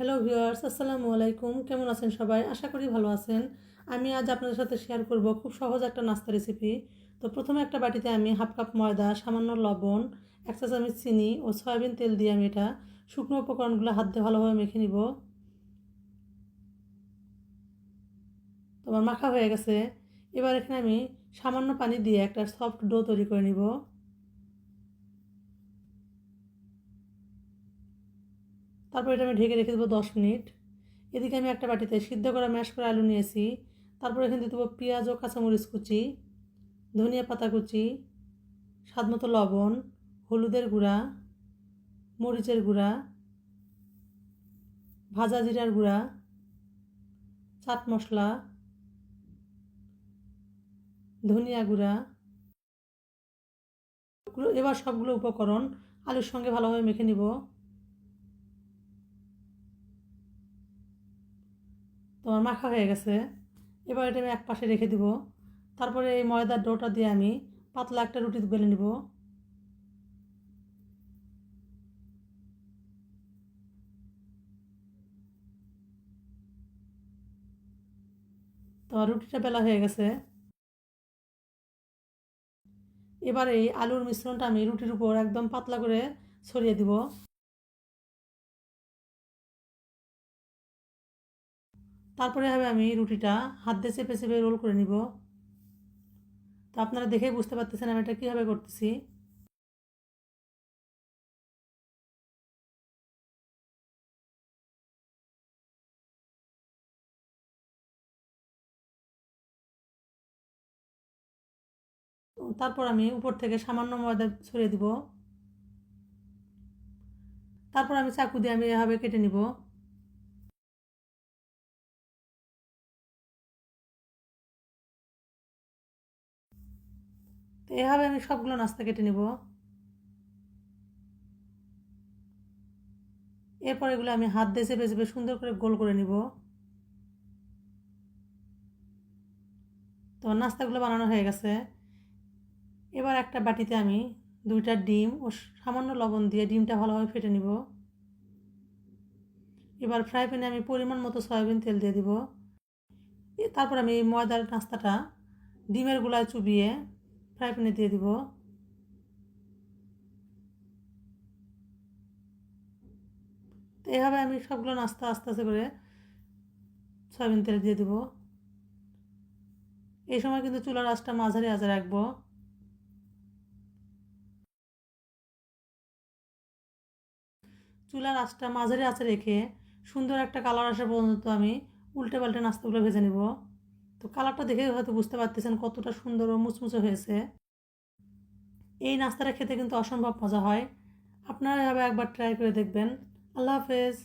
Hello viewers আসসালামু আলাইকুম। কেমন আছেন সবাই? আশা করি ভালো আছেন। আমি আজ আপনাদের সাথে শেয়ার করব খুব সহজ একটা নাস্তা রেসিপি তো প্রথমে একটা বাটিতে আমি হাফ কাপ ময়দা, সামান্য লবণ, এক চা চামচ চিনি ও সয়াবিন তেল দিয়ে আমি এটা শুকনো উপকরণগুলো হাত দিয়ে ভালোভাবে মেখে নিব। তোমার মাখা হয়ে গেছে। এবার এখানে আমি সামান্য পানি দিয়ে একটা সফট ডো তৈরি করে নিব। তারপর এটা আমি ঢেকে রেখে দেবো দশ মিনিট। এদিকে আমি একটা বাটিতে সিদ্ধ করা ম্যাশ করে আলু নিয়েছি। তারপর এখানে দিয়ে দেবো পেঁয়াজ ও কাঁচামরিচ কুচি, ধনিয়া পাতা কুচি, স্বাদ মতো লবণ, হলুদের গুঁড়া, মরিচের গুঁড়া, ভাজা জিরার গুঁড়া, চাট মশলা, ধনিয়া গুঁড়া। এবার সবগুলো উপকরণ আলুর সঙ্গে ভালোভাবে মেখে নিব। তোমার মাখা হয়ে গেছে। এবার এটা আমি এক পাশে রেখে দিব। তারপরে এই ময়দার ডোটা দিয়ে আমি পাতলা একটা রুটি বেলে নিব। তোমার রুটিটা বেলা হয়ে গেছে। এবার এই আলুর মিশ্রণটা আমি রুটির উপর একদম পাতলা করে ছড়িয়ে দিব। তারপরে হবে আমি রুটিটা হাত দিয়ে চেপে চেপে রোল করে নিব। তো আপনারা দেখেই বুঝতে পারতেছেন আমি এটা কীভাবে করতেছি। তারপর আমি উপর থেকে সামান্য ময়দা ছড়িয়ে দিব। তারপর আমি চাকু দিয়ে আমি এভাবে কেটে নিব। তো এভাবে আমি সবগুলো নাস্তা কেটে নিব। এরপর এগুলো আমি হাত দিয়ে চেপে চেপে সুন্দর করে গোল করে নিব। তো নাস্তাগুলো বানানো হয়ে গেছে। এবার একটা বাটিতে আমি দুইটা ডিম ও সামান্য লবণ দিয়ে ডিমটা ভালোভাবে ফেটে নিব। এবার ফ্রাই প্যানে আমি পরিমাণ মতো সয়াবিন তেল দিয়ে দিব। তারপর আমি ময়দার নাস্তাটা ডিমের গুলায় চুবিয়ে ফ্রাই প্যানে দিয়ে দিব তো আমি সবগুলো নাস্তা আস্তে আস্তে করে সয়াবিন তেল দিয়ে দিব। এই সময় কিন্তু চুলার আঁচটা মাঝারি আঁচে রাখব। চুলার আঁচটা মাঝারি আঁচে রেখে সুন্দর একটা কালার আসা পর্যন্ত আমি উল্টে পাল্টে নাস্তাগুলো ভেজে নেব। তো কালারটা দেখে হয়তো বুঝতে পারতেছেন কতটা সুন্দর ও মুচমুচে হয়েছে। এই নাস্তাটা খেতে কিন্তু অসম্ভব মজা হয়। আপনারা এভাবে একবার ট্রাই করে দেখবেন। আল্লাহ হাফেজ।